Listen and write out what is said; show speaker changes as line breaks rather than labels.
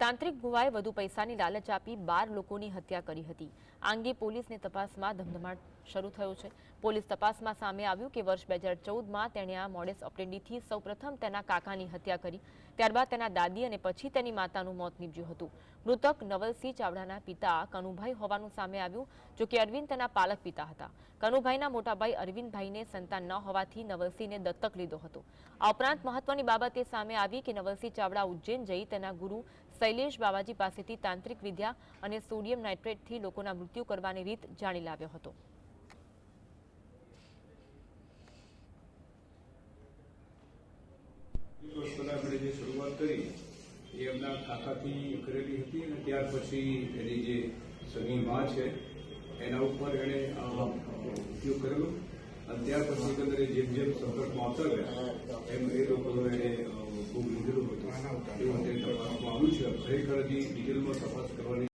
તાંત્રિક ગુવાએ વધુ પૈસાની લાલચ આપી બાર લોકોની હત્યા કરી હતી. આ અંગે પોલીસની તપાસમાં ધમધમાટ શરૂ થયો છે. પોલીસ તપાસમાં સામે આવ્યું કે વર્ષ બે હજાર ચૌદમાં તેણે આ મોડેસ ઓપરેન્ડીથી સૌપ્રથમ તેના કાકાની હત્યા કરી. ત્યારબાદ તેના દાદી અને પછી તેની માતાનું મોત નીપજ્યું હતું. મૃતક નવલસિંહ ચાવડાના પિતા કનુભાઈ હોવાનું સામે આવ્યું, જો કે અરવિંદ તેના પાલક પિતા હતા. કનુભાઈના મોટાભાઈ અરવિંદભાઈને સંતાન ન હોવાથી નવલસિંહને દત્તક લીધો હતો. આ ઉપરાંત મહત્વની બાબત એ સામે આવી કે નવલસિંહ ચાવડા ઉજ્જૈન જઈ તેના ગુરુ શૈલેષ બાવાજી પાસેથી તાંત્રિક વિદ્યા અને સોડિયમ નાઇટ્રેટથી લોકોના મૃત્યુ કરવાની રીત જાણી લાવ્યો હતો.
એની ઉપર એણે ઉપયોગ કરેલો. અને ત્યાર પછી જેમ જેમ સંપર્કમાં આવતા ગયા, એમ એ લોકોનો એને અ, ખૂબ લીધેલું હતું એવું અત્યારે તપાસમાં આવ્યું છે ખરેખર હજી ડિટેલમાં તપાસ કરવાની